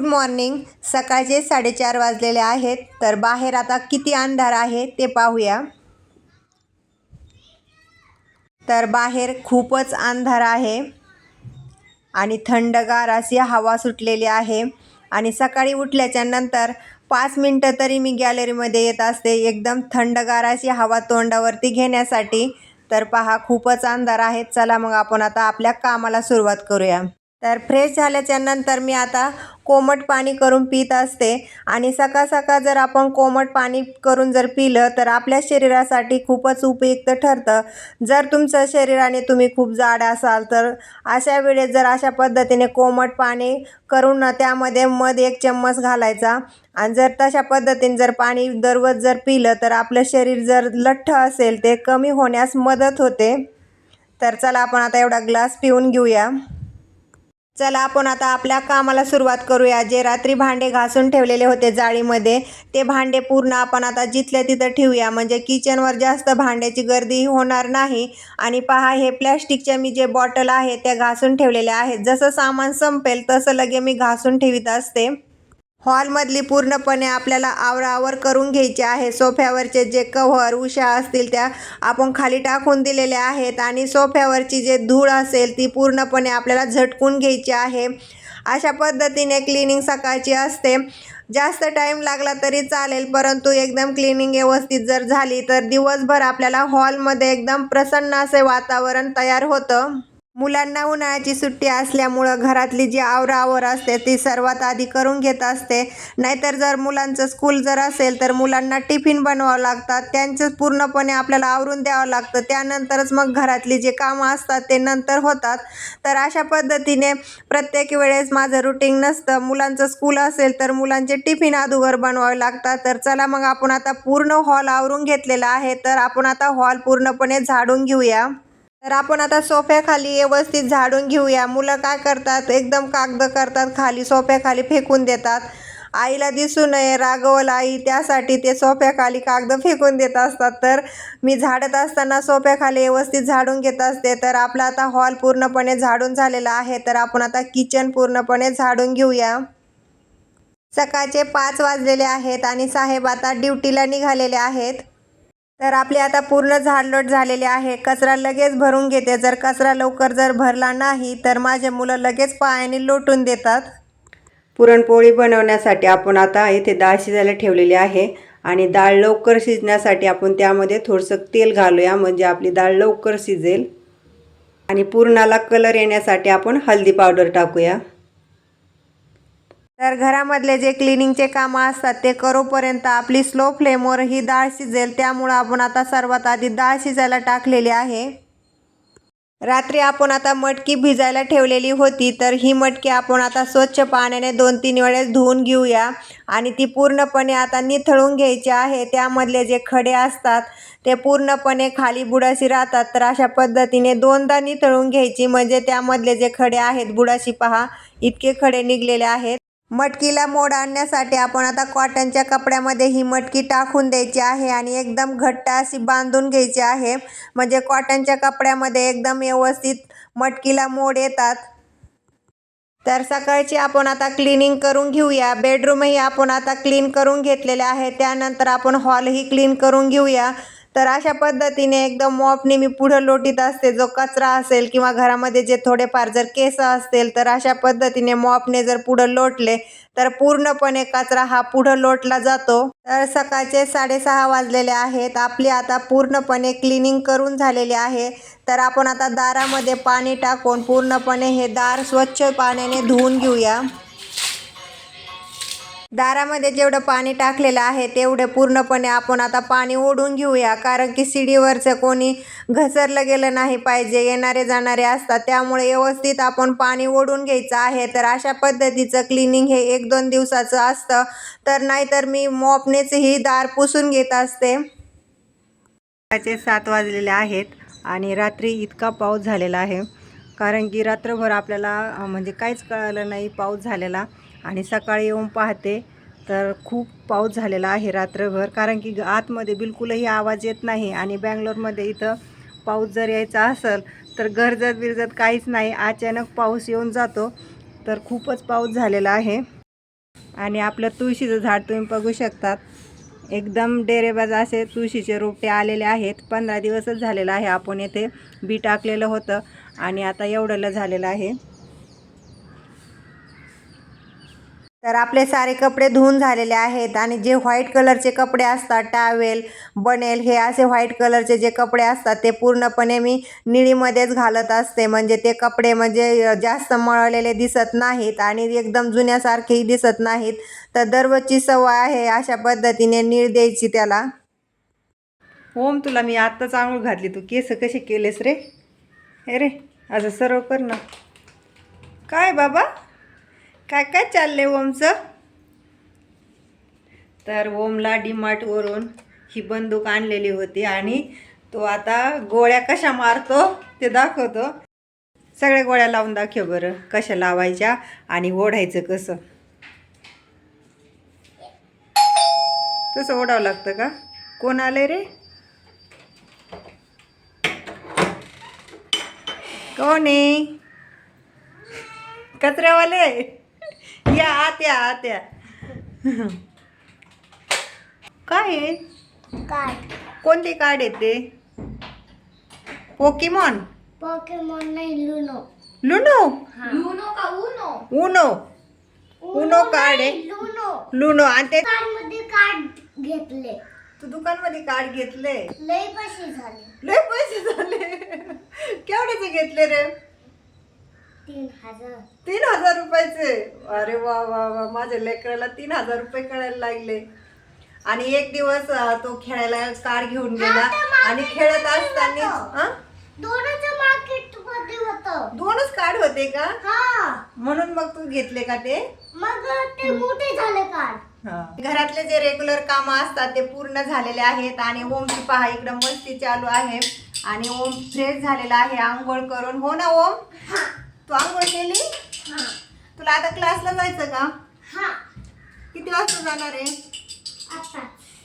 Good morning. सकाळचे साडेचार वाजलेले आहेत तर बाहेर आता किती अंधार आहे ते पाहूया. तर बाहेर खूपच अंधार आहे आणि थंडगार अशी हवा सुटलेली आहे आणि सकाळी उठल्याच्या नंतर पाच मिनटं तरी मी गॅलरीमध्ये येत असते. एकदम थंडगार अशी हवा तोंडावरती घेण्यासाठी. तर पहा खूपच अंधार आहे. चला मग आपण आता आपल्या कामाला सुरुवात करूया. तर फ्रेश झाल्याच्यानंतर मी आता कोमट पाणी करून पित असते. आणि सकाळ सकाळ जर आपण कोमट पाणी करून जर पिलं तर आपल्या शरीरासाठी खूपच उपयुक्त ठरतं. जर तुमचं शरीराने तुम्ही खूप जाड असाल तर अशा वेळेस जर अशा पद्धतीने कोमट पाणी करून ना त्यामध्ये मध एक चम्मच घालायचा. आणि जर तशा पद्धतीने जर पाणी दररोज जर पिलं तर आपलं शरीर जर लठ्ठ असेल ते कमी होण्यास मदत होते. तर चला आपण आता एवढा ग्लास पिऊन घेऊया. चला आपण आता आपल्या कामाला सुरुवात करूया. जे रात्री भांडे घासून ठेवलेले होते जाळीमध्ये ते भांडे पूर्ण आपण आता जिथल्या तिथं ठेवूया. म्हणजे किचनवर जास्त भांड्याची गर्दी होणार नाही. आणि पहा हे प्लॅस्टिकच्या मी जे बॉटल आहे त्या घासून ठेवलेल्या आहेत. जसं सामान संपेल तसं लगे मी घासून ठेवीत असते. हॉलमधली पूर्णपणे आपल्याला आवरावर करून घ्यायची आहे. सोफ्यावरचे जे कव्हर उशा असतील त्या आपण खाली टाकून दिलेल्या आहेत आणि सोफ्यावरची जे धूळ असेल ती पूर्णपणे आपल्याला झटकून घ्यायची आहे. अशा पद्धतीने क्लिनिंग सकाळची असते. जास्त टाईम लागला तरी चालेल परंतु एकदम क्लिनिंग व्यवस्थित जर झाली तर दिवसभर आपल्याला हॉलमध्ये एकदम प्रसन्न असे वातावरण तयार होतं. मुलांना उन्हाळ्याची सुट्टी असल्यामुळं घरातली जी आवराआवर असते ती सर्वात आधी करून घेत असते. नाहीतर जर मुलांचं स्कूल जर असेल तर मुलांना टिफिन बनवावं लागतात. त्यांचं पूर्णपणे आपल्याला आवरून द्यावं लागतं. त्यानंतरच मग घरातली जे कामं असतात ते नंतर होतात. तर अशा पद्धतीने प्रत्येक वेळेस माझं रुटीन नसतं. मुलांचं स्कूल असेल तर मुलांचे टिफिन अदुगर बनवावे लागतात. तर चला मग आपण आता पूर्ण हॉल आवरून घेतलेला आहे. तर आपण आता हॉल पूर्णपणे झाडून घेऊया. तर आपण आता सोफ्याखाली व्यवस्थित झाडून घेऊया. मुलं काय करतात? एकदम कागद करतात खाली सोफ्याखाली फेकून देतात. आईला दिसू नये रागवल आई त्यासाठी ते सोफ्याखाली कागद फेकून देत असतात. तर मी झाडत असताना सोफ्याखाली व्यवस्थित झाडून घेत असते. तर आपला आता हॉल पूर्णपणे झाडून झालेला आहे. तर आपण आता किचन पूर्णपणे झाडून घेऊया. सकाळचे पाच वाजलेले आहेत आणि साहेब आता ड्युटीला निघालेले आहेत. तर आपले आता पूर्ण झाडलोट झालेले आहे. कचरा लगेच भरून घेते. जर कचरा लवकर जर भरला नाही तर माझे मुलं लगेच पायाने लोटून देतात. पुरणपोळी बनवण्यासाठी आपण आता इथे डाळ शिजायला ठेवलेली आहे आणि डाळ लवकर शिजण्यासाठी आपण त्यामध्ये थोडंसं तेल घालूया म्हणजे आपली डाळ लवकर शिजेल. आणि पुरणाला कलर येण्यासाठी आपण हळदी पावडर टाकूया. तर घरामधले जे क्लिनिंगचे कामं असतात ते करोपर्यंत आपली स्लो फ्लेमवर ही डाळ शिजेल. त्यामुळं आपण आता सर्वात आधी डाळ शिजायला टाकलेली आहे. रात्री आपण आता मटकी भिजायला ठेवलेली होती तर ही मटकी आपण आता स्वच्छ पाण्याने दोन तीन वेळेस धुवून घेऊया. आणि ती पूर्णपणे आता निथळून घ्यायची आहे. त्यामधले जे खडे असतात ते पूर्णपणे खाली बुडाशी राहतात तर अशा पद्धतीने दोनदा निथळून घ्यायची. म्हणजे त्यामधले जे खडे आहेत बुडाशी पहा इतके खडे निघलेले आहेत. मटकीला मोड आणण्यासाठी आपण आता कॉटनच्या कपड्यामध्ये ही मटकी टाकून द्यायची आहे आणि एकदम घट्ट अशी बांधून घ्यायची आहे. म्हणजे कॉटनच्या कपड्यामध्ये एकदम व्यवस्थित मटकीला मोड येतात. तर सकाळची आपण आता क्लिनिंग करून घेऊया. बेडरूमही आपण आता क्लीन करून घेतलेले आहे. त्यानंतर आपण हॉलही क्लीन करून घेऊया. तर अशा पद्धतीने एकदम मॉपने मी पुढं लोटीत असते जो कचरा असेल किंवा घरामध्ये जे थोडेफार जर केस असतील तर अशा पद्धतीने मॉपने जर पुढं लोटले तर पूर्णपणे कचरा हा पुढं लोटला जातो. तर सकाळचे साडेसहा वाजलेले आहेत. आपली आता पूर्णपणे क्लिनिंग करून झालेली आहे. तर आपण आता दारामध्ये पाणी टाकून पूर्णपणे हे दार स्वच्छ पाण्याने धुवून घेऊया. दारामध्ये जेवढं पाणी टाकलेलं आहे तेवढं पूर्णपणे आपण आता पाणी ओढून घेऊया. कारण की शिडीवरचं कोणी घसरलं गेलं नाही पाहिजे येणारे जाणारे असतात. त्यामुळे व्यवस्थित आपण पाणी ओढून घ्यायचं आहे. तर अशा पद्धतीचं क्लिनिंग हे एक दोन दिवसाचं असतं. तर नाहीतर मी मॉपनेचही दार पुसून घेत असते. त्याचे सात वाजलेले आहेत आणि रात्री इतका पाऊस झालेला आहे. कारण की रात्रभर आपल्याला म्हणजे काहीच कळालं नाही पाऊस झालेला. आणि सकाळी येऊन पाहते तर खूप पाऊस झालेला आहे रात्रभर कारण की आतमध्ये बिलकुलही आवाज येत नाही आणि बँगलोरमध्ये इथं पाऊस जर यायचा असेल तर गरजत बिरजत काहीच नाही. अचानक पाऊस येऊन जातो तर खूपच पाऊस झालेला आहे. आणि आपलं तुळशीचं झाड तुम्ही बघू शकतात. एकदम डेरेबाज असे तुळशीचे रोपटे आलेले आहेत. पंधरा दिवसच झालेलं आहे आपण येथे बी टाकलेलं होतं आणि आता एवढंलं झालेलं आहे. तर आपले सारे कपडे धुवून झालेले आहेत आणि जे व्हाईट कलरचे कपडे असतात टावेल बनेल हे असे व्हाईट कलरचे जे कपडे असतात ते पूर्णपणे मी निळीमध्येच घालत असते. म्हणजे ते कपडे म्हणजे जास्त मळलेले दिसत नाहीत आणि एकदम जुन्यासारखेही दिसत नाहीत. तर दररोजची सवय आहे अशा पद्धतीने नीळ द्यायची त्याला. ओम तुला मी आत्ताच आंघोळ घातली. तू केस कसे केलेस रे? हे रे असं सर्व कर ना. काय बाबा? काय काय चाललंय ओमचं? तर ओमला डीमार्टवरून ही बंदूक आणलेली होती आणि तो आता गोळ्या कशा मारतो ते दाखवतो. सगळ्या गोळ्या लावून दाखव बरं कशा लावायच्या आणि ओढायचं कसं. तसं ओढावं लागतं का? कोण आलंय रे? कोण आहे? कचऱ्यावाले? या आत्या आत्या. काय आहे? कार्ड कोणते कार्ड आहेत ते? पोकेमॉन पोकेमॉन नाही लुनो लुनो लुनो का उनो उनो उनो कार्ड आहे. लुनो लुनो आणि ते कार्डमध्ये कार्ड घेतले. तू दुकानमध्ये कार्ड घेतले. लय पैसे झाले. लय पैसे झाले. केवढ्याचे घेतले रे? तीन हजार. तीन हजार रुपयाचे? अरे वा वा वा. माझ्या लेकराला तीन हजार रुपये कळायला लागले. आणि एक दिवस अं, तो खेळायला कार्ड घेऊन गेला. आणि खेळत असताना हं? दोनच मार्केटमध्ये होत. दोनच कार्ड होते का? हा. म्हणून मग तू घेतले का ते? मग ते मोठे झाले कार्ड. घरातले जे रेग्युलर कामं असतात ते पूर्ण झालेले आहेत. आणि ओमची पहा इकडं मस्ती चालू आहे. आणि ओम फ्रेश झालेला आहे. आंघोळ करून. हो ना ओम तू आंघोळ केली? हा. तुला आता क्लासला जायचं का? हा. किती वाजता जाणार आहे? आता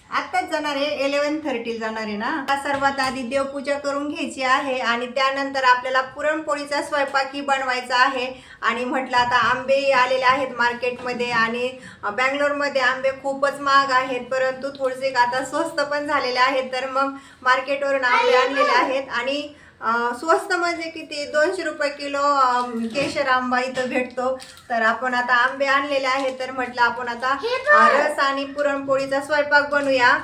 आत्ताच जाणार आहे? इलेवन थर्टी जाणार आहे ना? आता सर्वात आधी देवपूजा करून घ्यायची आहे आणि त्यानंतर आपल्याला पुरणपोळीचा स्वयंपाकही बनवायचा आहे. आणि म्हटलं आता आंबे आलेले आहेत मार्केटमध्ये आणि बँगलोरमध्ये आंबे खूपच महाग आहेत. परंतु थोडेसे आता स्वस्त पण झालेले आहेत. तर मग मार्केटवरून आंबे आणलेले आहेत. आणि स्वस्त म्हणजे किती? दोनशे रुपये किलो केशर आंबा इथं भेटतो. तर आपण आता आंबे आणलेले आहेत तर म्हटलं आपण आता रस आणि पुरणपोळीचा स्वयंपाक बनवूया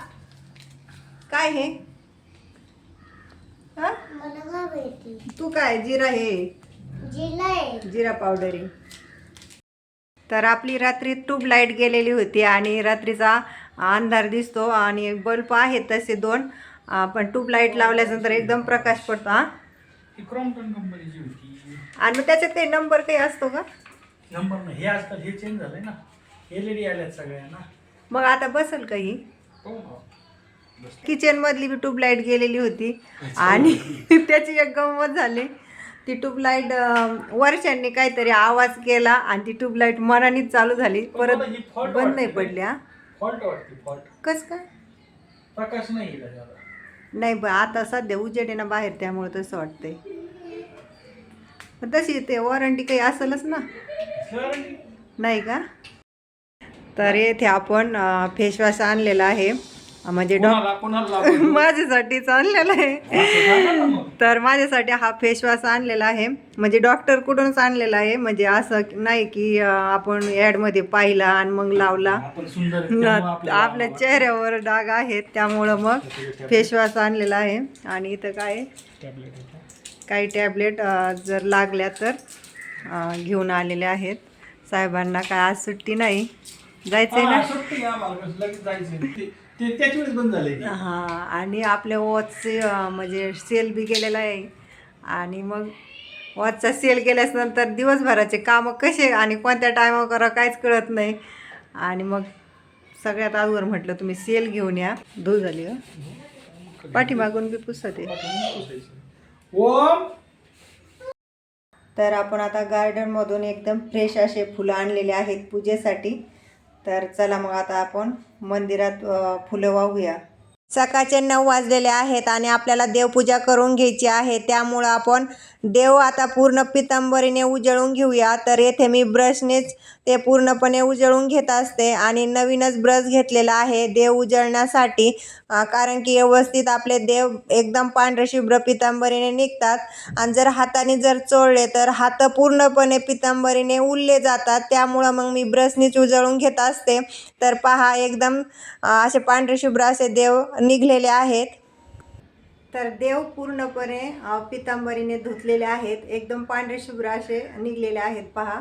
काय हे? हा? तू काय? जिरा हे? जिरा पावडर आहे. तर आपली रात्री ट्यूब लाइट गेलेली होती आणि रात्रीचा अंधार दिसतो आणि बल्ब आहेत तसे दोन. पण ट्यूब लाइट लावल्यानंतर एकदम प्रकाश पडतो हा. ही क्रॉम्प्टन कंपनीची होती. आणि मग त्याच्यात काही नंबर काही असतो का? नंबर नाही. हे आजकाल हे चेंज झालंय ना. एल ई डी आल्यात सगळ्यांना. मग आता बसेल काही हो? हो. किचन मधली बी ट्यूबलाईट गेलेली होती. आणि त्याची एक गंमत झाली. ती ट्यूबलाईट वर्षांनी काहीतरी आवाज केला आणि ती ट्यूबलाईट मनानेच चालू झाली. परत ही बंद नाही वाटते. पडली हा फॉल्ट वाटते फॉल्ट कस काय? प्रकाश नाही नाही ब आता सध्या उजेड ना बाहेर त्यामुळे तसं वाटतंय. पण तशी ते वॉरंटी काही असेलच ना? नाही का? तर येथे आपण फेसवॉश आणलेला आहे. म्हणजे? माझ्यासाठीच आणलेला आहे. ना. तर माझ्यासाठी हा फेसवॉश आणलेला आहे. म्हणजे डॉक्टरकडूनच आणलेला आहे. म्हणजे असं नाही की आपण ॲडमध्ये पाहिला आणि मग लावला. न- आपल्या चेहऱ्यावर डाग आहेत. त्यामुळं मग फेसवॉश आणलेला आहे. आणि इथं काय. काही टॅबलेट जर लागल्या तर घेऊन आलेले आहेत. साहेबांना काय आज सुट्टी नाही. ना? सुट्टी आहे जायचं ते- ते त्याच वेळेस बंद झाले. हा आणि आपल्या वॉचचे म्हणजे सेल बी गेलेला आहे. आणि मग वॉचचा सेल केल्यानंतर दिवसभराचे कामं कसे आणि कोणत्या टायमावर करा काहीच कळत नाही. आणि मग सगळ्यात अगोदर म्हटलं तुम्ही सेल घेऊन या. धूळ झाली का पाठीमागून बी पुसत. ओम! तर आपण आता गार्डनमधून एकदम फ्रेश असे फुलं आणलेले आहेत पूजेसाठी. तर चला मग आता आपण मंदिरात फुलं वाहूया. सकाळचे नऊ वाजलेले आहेत आणि आपल्याला देवपूजा करून घ्यायची आहे. त्यामुळं आपण देव आता पूर्ण पितांबरीने उजळून घेऊया. तर येथे मी ब्रशनेच ते पूर्णपणे उजळून घेत असते आणि नवीनच ब्रश घेतलेला आहे. देव उजळण्यासाठी कारण की व्यवस्थित आपले देव एकदम पांढरे शुभ्र पितांबरीने निघतात. आणि जर हाताने जर चोळले तर हात पूर्णपणे पितांबरीने उरले जातात. त्यामुळं मग मी ब्रशनीच उजळून घेत असते. तर पहा एकदम असे पांढरे शुभ्र असे देव निघलेले आहेत. तर देव पूर्णपणे पितांबरीने धुतलेले आहेत. एकदम पांढरे शुभ्र असे निघलेले आहेत. पहा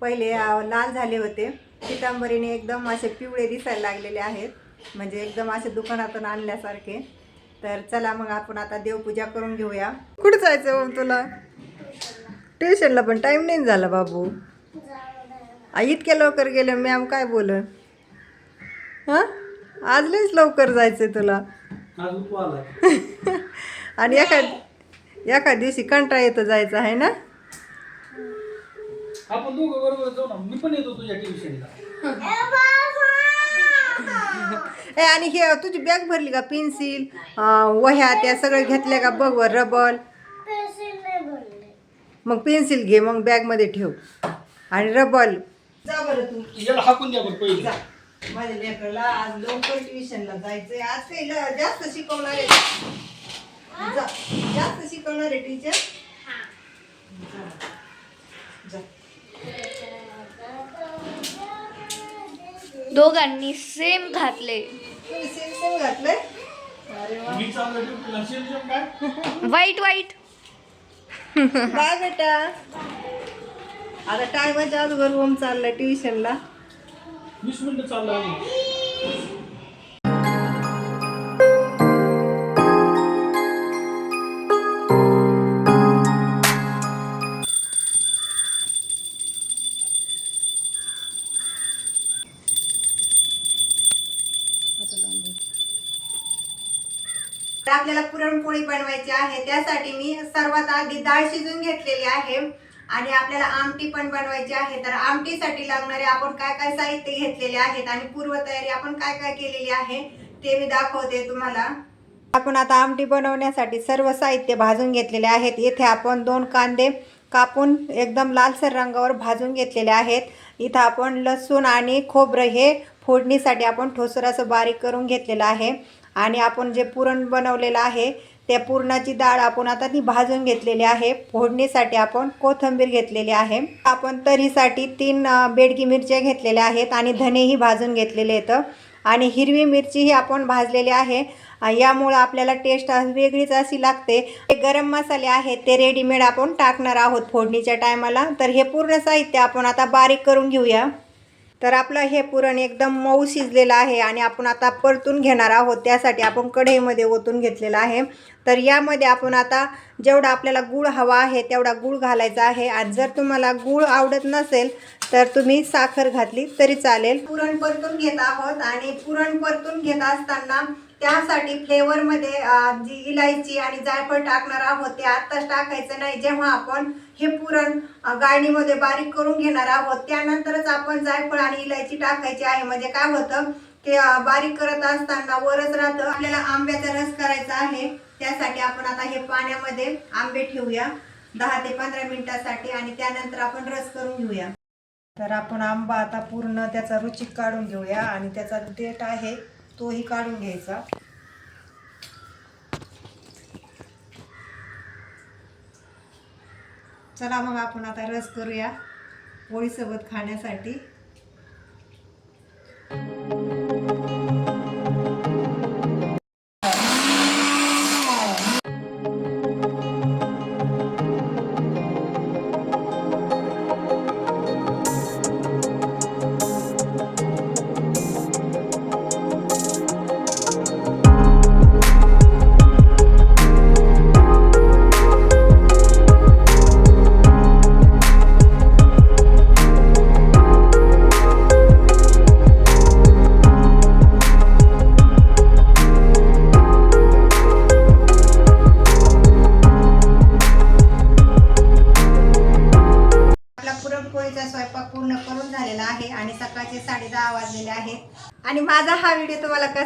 पहिले लाल झाले होते. पितांबरीने एकदम असे पिवळे दिसायला लागलेले आहेत. म्हणजे एकदम असे दुकानातून आणल्यासारखे. तर चला मग आपण आता देवपूजा करून घेऊया. कुठं जायचं हो तुला? ट्युशनला पण टाईम नाही झाला बाबू. इतक्या लवकर गेलं मॅम काय बोल हां? आज लवकर जायचं तुला. आज तू आला आणि एका एका दिवशी कंटाळा येतं जायचं आहे ना? आपण दोघं बरोबर जाऊ ना. मी पण येतो तुझ्या ट्युशनला ए आणि हे तुझी बॅग भरली का? पेन्सिल वह्या त्या सगळं घेतल्या का? बघ वर रबल पेन्सिल नाही भरले. मग पेन्सिल घे मग बॅगमध्ये ठेव. आणि रबल जा बरं तू याला हाकून द्या बरं पहिले. जा. माझ्या लेकरला आज लवकर ट्युशनला जायचंय. आज काही ल- जास्त शिकवणार आहे. जा जास्त शिकवणार आहे टीचर जा. दोघांनी सेम घातले. तुम्ही सेम सेम घातलंय? अरे वा. मी चाललो ड्युटीला शिरजम काय? वाईट वाईट. बाय बेटा. आता टायमाच्या अगोदर ओम चाललाय ट्युशनला वीस मिनिटं चाललो तर आपल्याला पुरणपोळी बनवायची आहे त्यासाठी मी सर्वात आधी डाळ शिजून घेतलेली आहे. आणि आपल्याला आमटी पण बनवायची आहे. तर आमटीसाठी लागणारे आपण काय काय साहित्य घेतलेले आहेत आणि पूर्वतयारी आपण काय काय केलेली आहे ते मी दाखवते तुम्हाला. आपण आता आमटी बनवण्यासाठी सर्व साहित्य भाजून घेतलेले आहेत. येथे आपण दोन कांदे कापून एकदम लालसर रंगावर भाजून घेतलेले आहेत. इथं आपण लसूण आणि खोबरं हे फोडणीसाठी आपण ठोसर असं बारीक करून घेतलेलं आहे. आणि आपण जे पुरण बनवलेलं आहे त्या पुरणाची डाळ आपण आता ती भाजून घेतलेली आहे. फोडणीसाठी आपण कोथिंबीर घेतलेली आहे. आपण तरीसाठी तीन बेडकी बेडगी मिरच्या घेतलेल्या आहेत आणि धनेही भाजून घेतलेले आहेत. आणि हिरवी मिरचीही आपण भाजलेली आहे. यामुळं आपल्याला टेस्ट वेगळीच अशी लागते. हे गरम मसाले आहेत ते रेडीमेड आपण टाकणार आहोत फोडणीच्या टायमाला तर हे पूर्ण साहित्य आपण आता बारीक करून घेऊया. तर आपलं हे पुरण एकदम मऊ शिजलेलं आहे आणि आपण आता परतून घेणार आहोत. त्यासाठी आपण कढईमध्ये ओतून घेतलेलं आहे. तर यामध्ये आपण आता जेवढा आपल्याला गूळ हवा आहे तेवढा गूळ घालायचा आहे. आणि जर तुम्हाला गूळ आवडत नसेल तर तुम्ही साखर घातली तरी चालेल. पुरण परतून घेत आहोत आणि पुरण परतून घेत असताना त्यासाठी फ्लेवरमध्ये जी इलायची आणि जायफळ टाकणार आहोत ते आत्ताच टाकायचं नाही. जेव्हा आपण हे पुरण गाळणीमध्ये बारीक करून घेणार आहोत. त्यानंतरच आपण जायफळ आणि इलायची टाकायची आहे. म्हणजे काय होतं की बारीक करत असताना वरच राहतं. आपल्याला आंब्याचा रस करायचा आहे. त्यासाठी आपण आता हे पाण्यामध्ये आंबे ठेवूया. दहा ते पंधरा मिनिटासाठी आणि त्यानंतर आपण रस करून घेऊया. तर आपण आंबा आता पूर्ण त्याचा रुचिक काढून घेऊया. आणि त्याचा देठ आहे तोही काढून घ्यायचा. चला मग आपण आता रस करूया पोळीसोबत खाण्यासाठी.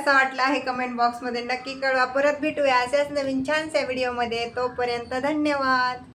कसा वाटला आहे कमेंट बॉक्समध्ये नक्की कळवा. परत भेटूया अशाच नवीन छानशा व्हिडिओमध्ये तोपर्यंत धन्यवाद.